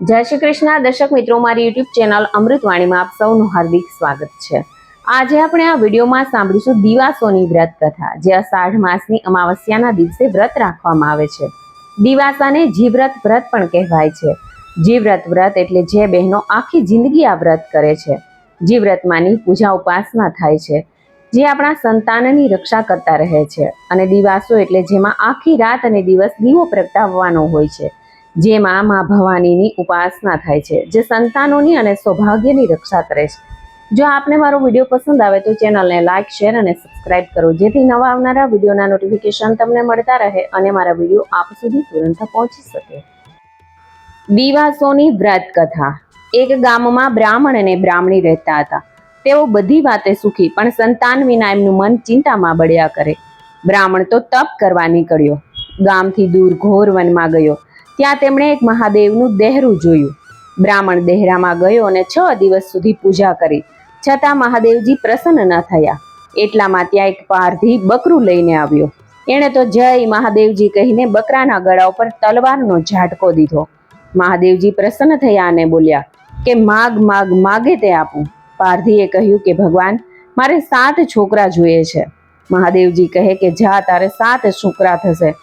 જય શ્રી કૃષ્ણ. દર્શક મિત્રો, મારી યુટ્યુબ ચેનલ અમૃતવાણીમાં આપ સૌનું હાર્દિક સ્વાગત છે. આજે આપણે આ વિડીયોમાં સાંભળીશું દિવાસોની વ્રત કથા, જે અષાઢ માસની અમાવસ્યાના દિવસે વ્રત રાખવામાં આવે છે. દિવાસાને જીવ્રત વ્રત પણ કહેવાય છે. જીવ્રત વ્રત એટલે જે બહેનો આખી જિંદગી આ વ્રત કરે છે. જીવ્રતમાંની પૂજા ઉપાસના થાય છે, જે આપણા સંતાનની રક્ષા કરતા રહે છે. અને દિવાસો એટલે જેમાં આખી રાત અને દિવસ દીવો પ્રગટાવવાનો હોય છે. જેમાં મા ભવાનીની ઉપાસના થાય છે, જે સંતાનોની અને સૌભાગ્યની રક્ષા કરે છે. જો આપને મારો વીડિયો પસંદ આવે તો ચેનલને લાઇક શેર અને સબસ્ક્રાઇબ કરો, જેથી નવા આવનારા વિડીયોના નોટિફિકેશન તમને મળતા રહે અને મારા વીડિયો આપ સુધી તુરંત પહોંચી શકે. દિવાસોની વ્રત કથા. એક ગામમાં બ્રાહ્મણ અને બ્રાહ્મણી રહેતા હતા. તેઓ બધી વાતે સુખી, પણ સંતાન વિના એમનું મન ચિંતામાં બળ્યા કરે. બ્રાહ્મણ તો તપ કરવા નીકળ્યો. ગામથી દૂર ઘોર વનમાં ગયો. ત્યાં તેમણે એક મહાદેવનું દેહરું જોયું. બ્રાહ્મણ દેહરામાં ગયો અને છ દિવસ સુધી પૂજા કરી. છતાં મહાદેવજી પ્રસન્ન ન થયા. એટલામાં ત્યાં એક પારધી બકરું લઈને આવ્યો. એણે તો જય મહાદેવજી કહીને બકરાના ગળા ઉપર તલવારનો ઝાટકો દીધો. મહાદેવજી પ્રસન્ન થયા અને બોલ્યા, કે માગ માગ, માગે તે આપું. પારધીએ કહ્યું કે, ભગવાન, મારે સાત છોકરા જોઈએ છે. મહાદેવજી કહે કે, જા, તારે સાત છોકરા થશે.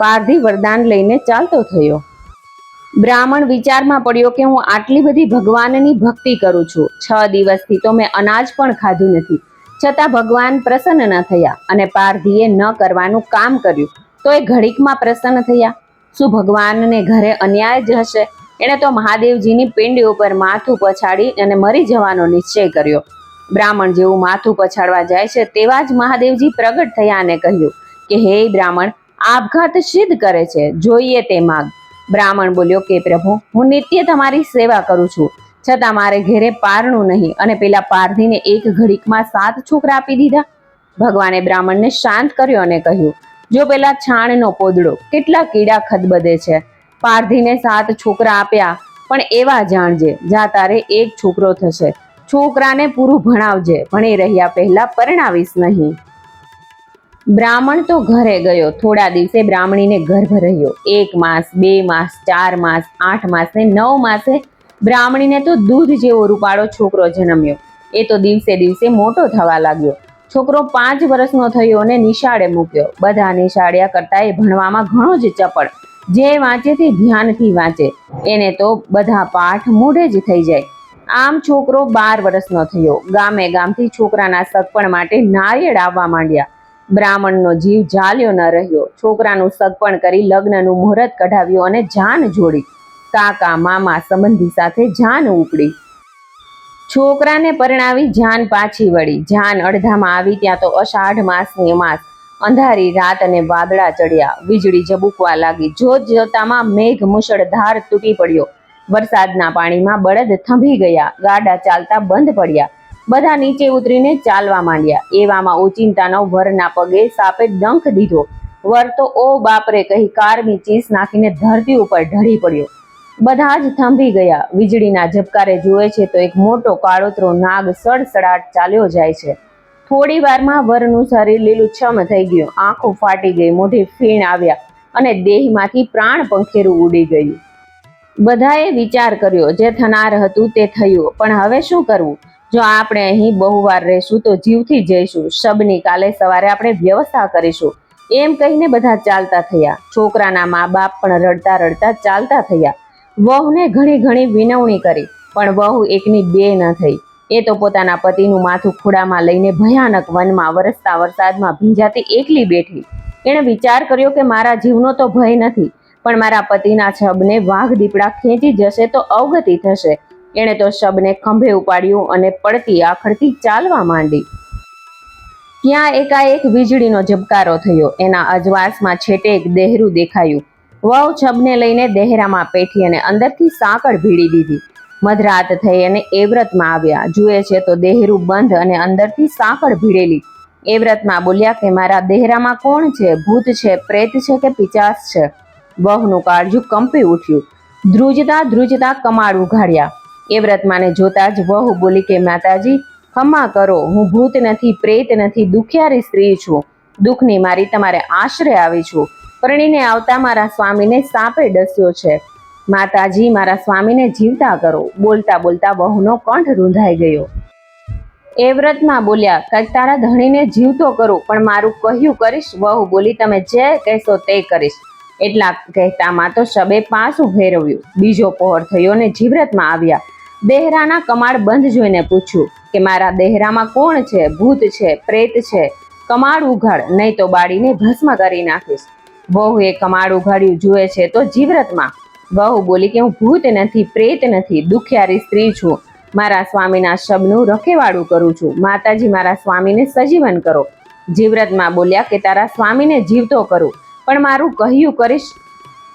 પારધી વરદાન લઈને ચાલતો થયો. બ્રાહ્મણ વિચારમાં પડ્યો કે હું આટલી બધી ભગવાનની ભક્તિ કરું છું. છ દિવસથી તો મેં અનાજ પણ ખાધું નથી. છતાં ભગવાન પ્રસન્ન ન થયા અને પારધીએ ન કરવાનું કામ કર્યું. તો એ ઘડીકમાં પ્રસન્ન થયા. શું ભગવાનને ઘરે અન્યાય જ હશે? એણે તો મહાદેવજીની પિંડી ઉપર માથું પછાડી અને મરી જવાનો નિશ્ચય કર્યો. બ્રાહ્મણ જેવું માથું પછાડવા જાય છે તેવા જ મહાદેવજી પ્રગટ થયા અને કહ્યું કે, હે બ્રાહ્મણ આપઘાત સિદ્ધ કરે છે. જોઈએ તે માગ બ્રાહ્મણ બોલ્યો, કે પ્રભુ, હું નિત્ય તમારી સેવા કરું છું. છતાં મારે ઘેરે પારણું નહીં અને પેલા પારધીને એક ઘડીકમાં સાત છોકરા આપી દીધા. ભગવાને બ્રાહ્મણને શાંત કર્યો અને કહ્યું, જો પેલા છાણનો પોદડો કેટલા કીડા ખદબદે છે. પારધીને સાત છોકરા આપ્યા, પણ એવા જાણજે, જા તારે એક છોકરો થશે. છોકરાને પૂરું ભણાવજે, ભણી રહ્યા પહેલા પરણાવીશ નહીં. બ્રાહ્મણ તો ઘરે ગયો. થોડા દિવસે બ્રાહ્મણીને ગર્ભ રહ્યો. એક માસ, બે માસ, ચાર માસ, આઠ માસ ને નવ માસે બ્રાહ્મણીને તો દૂધ જેવો રૂપાળો છોકરો જન્મ્યો. એ તો દિવસે દિવસે મોટો થવા લાગ્યો. છોકરો પાંચ વર્ષનો થયો અને નિશાળે મૂક્યો. બધા નિશાળ્યા કરતા એ ભણવામાં ઘણો જ ચપળ. જે વાંચે તે ધ્યાનથી વાંચે. એને તો બધા પાઠ મોઢે જ થઈ જાય. આમ છોકરો બાર વર્ષનો થયો. ગામે ગામથી છોકરાના સગપણ માટે નારિયેળ આવવા માંડ્યા. બ્રાહ્મણનો જીવ જાલ્યો ન રહ્યો. છોકરાનું સગપણ કરી લગ્નનું મુહૂર્ત કઢાવ્યું અને જાન જોડી. કાકા, મામા સંબંધી સાથે જાન ઉપડી. છોકરાને પરણાવી જાન પાછી વળી. જાન અડધામાં આવી ત્યાં તો અષાઢ માસની માસ. અંધારી રાત અને વાદળા ચડ્યા. વીજળી ઝબૂકવા લાગી. જોત જોતામાં મેઘ મુશળધાર તૂટી પડ્યો. વરસાદના પાણીમાં બળદ થંભી ગયા. ગાડા ચાલતા બંધ પડ્યા. બધા નીચે ઉતરીને ચાલવા માંડ્યા. એવામાં ઓચિંતાનો વરના પગે સાપે ડંખ દીધો. વર તો ઓ બાપરે, કહી કારની ચીસ નાખીને ધરતી ઉપર ઢળી પડ્યો. બધા જ થંભી ગયા. વીજળીના ઝબકારે જુએ છે તો એક મોટો કાળોતરો નાગ સડસડાટ ચાલ્યો જાય છે. થોડી વારમાં વરનું શરીર લીલુંછમ થઈ ગયું. આંખો ફાટી ગઈ, મોઢે ફીણ આવ્યા અને દેહમાંથી પ્રાણ પંખેરું ઉડી ગયું. બધાએ વિચાર કર્યો, જે થનાર હતું તે થયું. પણ હવે શું કરવું? જો આપણે અહીં બહુ વાર રહીશું તો જીવથી જઈશું. શબની કાલે સવારે આપણે વ્યવસ્થા કરીશું. એમ કહીને બધા ચાલતા થયા. છોકરાના મા બાપ પણ રડતા રડતા ચાલતા થયા. વહુને ઘણી ઘણી વિનવણી કરી, પણ વહુ એકની બે ન થઈ. એ તો પોતાના પતિનું માથું ખોડામાં લઈને ભયાનક વનમાં વરસતા વરસાદમાં ભીંજાતી એકલી બેઠી. એણે વિચાર કર્યો કે મારા જીવનો તો ભય નથી, પણ મારા પતિના છબને વાઘ દીપડા ખેંચી જશે તો અવગતિ થશે. એણે તો શબને ખંભે ઉપાડ્યું અને પડતી આખડતી ચાલવા માંડી. ત્યાં એકાએક વીજળીનો ઝબકારો થયો. એના અજવાસમાં છેટે એક દેહરું દેખાયું. વહુ છબને લઈને દેહરામાં પેઠી અને અંદરથી સાંકળ ભીડી દીધી. મધરાત થઈ અને એવ્રતમાં આવ્યા. જુએ છે તો દેહરું બંધ અને અંદરથી સાંકળ ભીડેલી. એવ્રતમાં બોલ્યા કે, મારા દેહરામાં કોણ છે? ભૂત છે, પ્રેત છે કે પિચાસ છે? વહુનું કાળજું કંપી ઉઠ્યું. ધ્રુજતા ધ્રુજતા કમાડ ઉઘાડ્યા. એ વ્રતમાને જોતા જ વહુ બોલી કે, માતાજી ખમા કરો. હું ભૂત નથી, પ્રેત નથી, દુખિયારી સ્ત્રી છું. દુઃખની મારી તમારે આશરે આવી છું. પરણીને આવતા મારા સ્વામીને સાપે ડસ્યો છે. માતાજી, મારા સ્વામીને જીવતા કરો. બોલતા બોલતા વહુનો કંઠ રૂંધાઈ ગયો. એ વ્રતમાં બોલ્યા, કંઈક તારા ધણીને જીવતો કરો, પણ મારું કહ્યું કરીશ. વહુ બોલી, તમે જે કહેશો તે કરીશ. એટલા કહેતામાં તો શબે પાસું ફેરવ્યું બીજો પહોર થયો ને જીવ્રતમાં આવ્યા. દેહરાના કમાડ બંધ જોઈને પૂછ્યું કે મારા દેહરામાં કોણ છે, ભૂત છે, પ્રેત છે? કમાડ ઉઘાડ, નહીં તો બાળીને ભસ્મ કરી નાખીશ. વહુએ કમાડ ઉઘાડ્યું જુએ છે તો જીવ્રતમાં. વહુ બોલી કે હું ભૂત નથી, પ્રેત નથી, દુખિયારી સ્ત્રી છું. મારા સ્વામીના શબનું રખેવાળું કરું છું. માતાજી મારા સ્વામીને સજીવન કરો. જીવ્રતમાં બોલ્યા કે તારા સ્વામીને જીવતો કરું. પણ મારું કહ્યું કરીશ.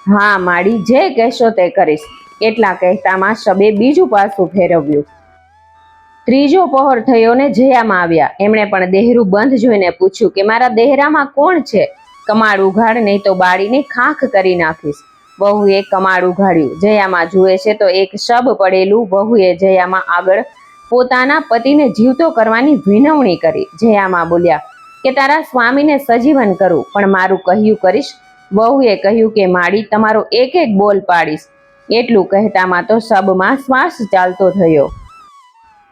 હા, માડી, જે કહેશો તે કરીશ. એટલા કહેતામાં શબે બીજું પાસું ફેરવ્યું. ત્રીજો પહોર થયો ને જયામાં આવ્યા. એમણે પણ દેહરું બંધ જોઈને પૂછ્યું કે, મારા દેહરામાં કોણ છે? કમાડ ઉઘાડ નહીં તો બાળીને ખાખ કરી નાખીશ. વહુએ કમાડ ઉઘાડ્યું. જયામાં જુએ છે તો એક શબ પડેલું વહુએ જયામાં આગળ પોતાના પતિને જીવતો કરવાની વિનવણી કરી. જયામાં બોલ્યા, કે તારા સ્વામીને સજીવન કરું, પણ મારું કહ્યું કરીશ. વહુએ કહ્યું કે માડી તમારો એક એક બોલ પાડીશ. એટલું કહેતામાં તો સબમાં શ્વાસ ચાલતો થયો.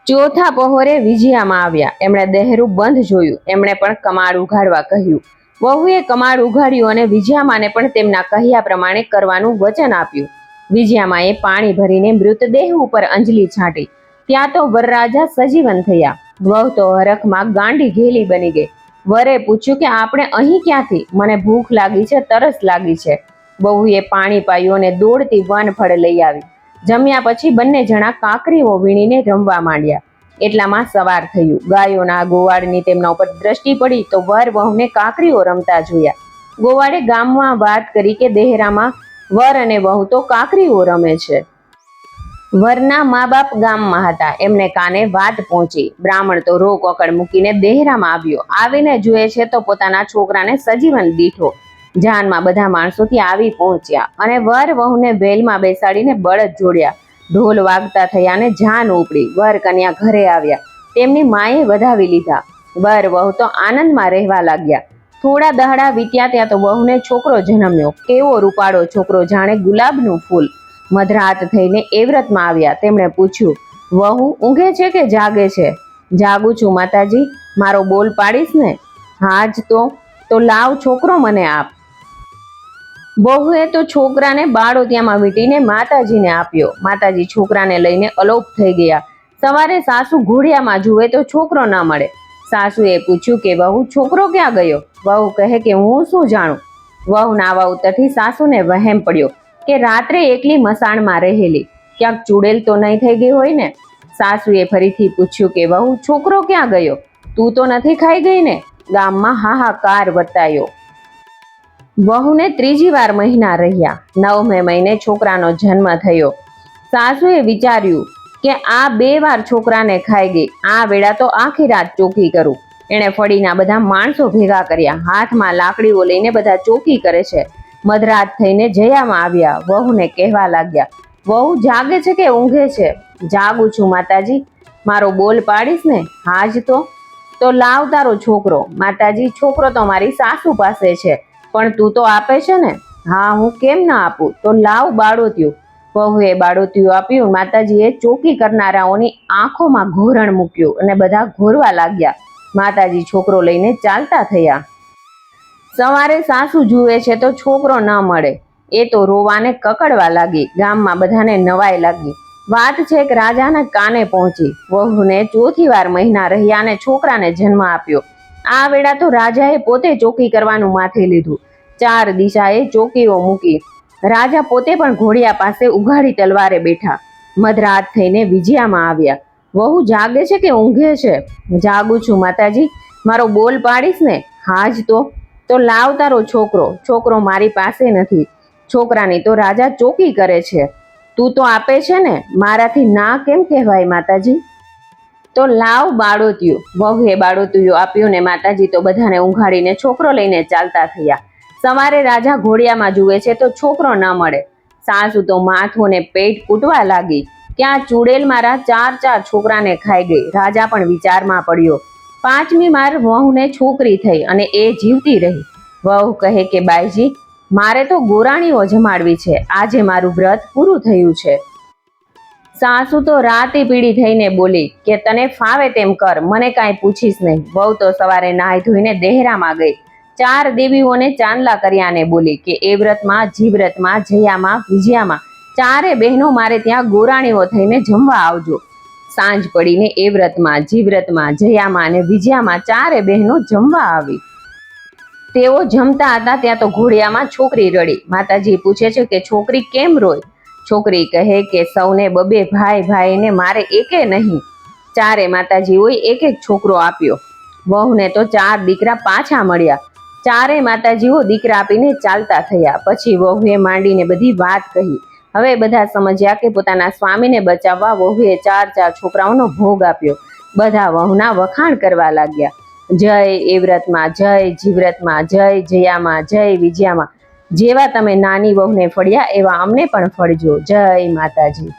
ચોથા પહોરે વિજયામાં આવ્યા. એમણે દહેરું બંધ જોયું. એમણે પણ કમાડ ઉઘાડવા કહ્યું. વહુએ કમાડ ઉઘાડ્યું અને વિજયામાને પણ તેમના કહ્યા પ્રમાણે કરવાનું વચન આપ્યું. વિજયામાએ પાણી ભરીને મૃતદેહ ઉપર અંજલિ છાંટી. ત્યાં તો વરરાજા સજીવન થયા. વહુ તો હરખમાં ગાંડી ઘેલી બની ગઈ. વરે પૂછ્યું કે આપણે અહીં ક્યાંથી? મને ભૂખ લાગી છે, તરસ લાગી છે. વહુએ પાણી પાયું અને દોડતી વનફળ લઈ આવી. જમ્યા પછી બંને જણા કાંકરીઓ વીણીને રમવા માંડ્યા. એટલામાં સવાર થયું. ગાયોના ગોવાળની તેમના ઉપર દ્રષ્ટિ પડી તો વર વહુને કાંકરીઓ રમતા જોયા. ગોવાળે ગામમાં વાત કરી કે દેહરામાં વર અને વહુ તો કાંકરીઓ રમે છે. વરના મા બાપ ગામમાં હતા. એમને કાને વાત પહોંચી. બ્રાહ્મણ તો રો કોકડ મૂકીને દેહરામાં આવ્યો. આવીને જુએ છે તો પોતાના છોકરાને સજીવન દીઠો. જાનમાં બધા માણસો ત્યાં આવી પહોંચ્યા અને વર વહુને વેલમાં બેસાડીને બળદ જોડ્યા. ઢોલ વાગતા થયા અને જાન ઉપડી. વર કન્યા ઘરે આવ્યા. તેમની માએ વધાવી લીધા. વર વહુ તો આનંદમાં રહેવા લાગ્યા. થોડા દહાડા વીત્યા ત્યાં તો વહુને છોકરો જન્મ્યો. કેવો રૂપાળો છોકરો જાણે ગુલાબનું ફૂલ. મધરાત થઈને એવ્રતમાં વ્રતમાં આવ્યા. તેમણે પૂછ્યું, વહુ, ઊંઘે છે કે જાગે છે? જાગું છું માતાજી. મારો બોલ પાડીશ ને. હાજ તો. તો લાવ છોકરો મને આપ. બહુએ તો છોકરાને બાળોતિયામાં વીંટીને માતાજીને આપ્યો. માતાજી છોકરાને લઈને અલોપ થઈ ગયા. સવારે સાસુ ઘોડિયામાં જુએ તો છોકરો ના મળે. સાસુએ પૂછ્યું કે, વહુ, છોકરો ક્યાં ગયો? વહુ કહે કે, હું શું જાણું? વહુ નાવા ઉતરથી સાસુને વહેમ પડ્યો કે, રાત્રે એકલી મસાણમાં રહેલી. ક્યાંક ચૂડેલ તો નહીં થઈ ગઈ હોય ને? સાસુએ ફરીથી પૂછ્યું કે, વહુ, છોકરો ક્યાં ગયો? તું તો નથી ખાઈ ગઈ ને? ગામમાં હાહાકાર વર્તાયો. વહુને ત્રીજી વાર મહિના રહ્યા. નવમે મહિને છોકરાનો જન્મ થયો. સાસુએ વિચાર્યું કે આ બે વાર છોકરાને ખાઈ ગઈ. આ વેળા તો આખી રાત ચોકી કરું. એણે ફળીના બધા માણસો ભેગા કર્યા. હાથમાં લાકડીઓ લઈને બધા ચોકી કરે છે. મધરાત થઈને જયામાં આવ્યા. વહુને કહેવા લાગ્યા, વહુ, જાગે છે કે ઊંઘે છે? જાગું છું, માતાજી. મારો બોલ પાડીશ ને? હાજ તો. તો લાવ તારો છોકરો. માતાજી, છોકરો તો મારી સાસુ પાસે છે. પણ તું તો આપે છે ને? હા, હું કેમ ના આપું? તો લાવ બાળોતિયું. વહુએ બાળોતિયું આપ્યું, માતાજીએ ચોકી કરનારાઓની આંખોમાં ઘોરણ મૂક્યું અને બધા ઘોરવા લાગ્યા. માતાજી છોકરો લઈને ચાલતા થયા. સવારે સાસુ જુએ છે તો છોકરો ન મળે. એ તો રોવાને કકડવા લાગી, ગામમાં બધાને નવાઈ લાગી. વાત છે કે રાજાના કાને પહોંચી. વહુને ચોથી વાર મહિના રહ્યા અને છોકરાને જન્મ આપ્યો. આ વેળા તો રાજાએ પોતે ચોકી કરવાનું માથે લીધું. ચાર દિશાએ ચોકીઓ મૂકી. રાજા પોતે પણ ઘોડિયા પાસે ઉઘાડી તલવારે બેઠા. મધરાત થઈને વિજયામાં આવ્યા. વહુ જાગે છે કે ઊંઘે છે? જાગું છું માતાજી. મારો બોલ પાડીશ ને? હાજ તો. તો લાવ તારો છોકરો. છોકરો મારી પાસે નથી. છોકરાની તો રાજા ચોકી કરે છે. તું તો આપે છે ને? મારાથી ના કેમ કહેવાય માતાજી? તો લાવ બાળોતિયું વહુએ બાળોતિયું આપ્યું ને માતાજી તો બધાને ઊંઘાડીને છોકરો લઈને ચાલતા થયા. સવારે રાજા ઘોડિયામાં જુએ છે તો છોકરો ન મળે. સાસુ તો માથું ને પેટ કૂટવા લાગી. ત્યાં ચૂડેલ મારા ચાર ચાર છોકરાને ખાઈ ગઈ. રાજા પણ વિચારમાં પડ્યો. પાંચમી માર વહુને છોકરી થઈ અને એ જીવતી રહી. વહુ કહે કે, બાઈજી, મારે તો ગોરાણીઓ જમાડવી છે. આજે મારું વ્રત પૂરું થયું છે. સાસુ તો રાતે પીડી થઈને બોલી કે તને ફાવે તેમ કર, મને કાંઈ પૂછીશ નહીં. વહુ તો સવારે નાહી ધોઈને દેહરામાં ગઈ. ચાર દેવીઓને ચાંદલા કર્યાને બોલી કે એ વ્રતમાં જીવ્રતમાં જયામાં, વિજયામાં, ચારે બહેનો મારે ત્યાં ગોરાણીઓ થઈને જમવા આવજો. સાંજ પડીને એ વ્રતમાં જીવ્રતમાં જયામાં અને વિજયામાં ચારે બહેનો જમવા આવી. તેઓ જમતા હતા ત્યાં તો ઘોડિયામાં છોકરી રડી. માતાજી પૂછે છે કે છોકરી કેમ રોય? છોકરી કહે કે સૌને બબે ભાઈ ભાઈને મારે એકે નહીં. ચારે માતાજીઓએ એક એક છોકરો આપ્યો. વહુને તો ચાર દીકરા પાછા મળ્યા. ચારે માતાજીઓ દીકરા આપીને ચાલતા થયા. પછી વહુએ માંડીને બધી વાત કહી. હવે બધા સમજ્યા કે પોતાના સ્વામીને બચાવવા વહુએ ચાર ચાર છોકરાઓનો ભોગ આપ્યો. બધા વહુના વખાણ કરવા લાગ્યા. જય એ વ્રતમાં, જય જીવ્રતમાં, જય જયામાં, જય વિજયામાં. જેવા તમે નાની વહુને ફળ્યા એવા અમને પણ ફળજો. જય માતાજી.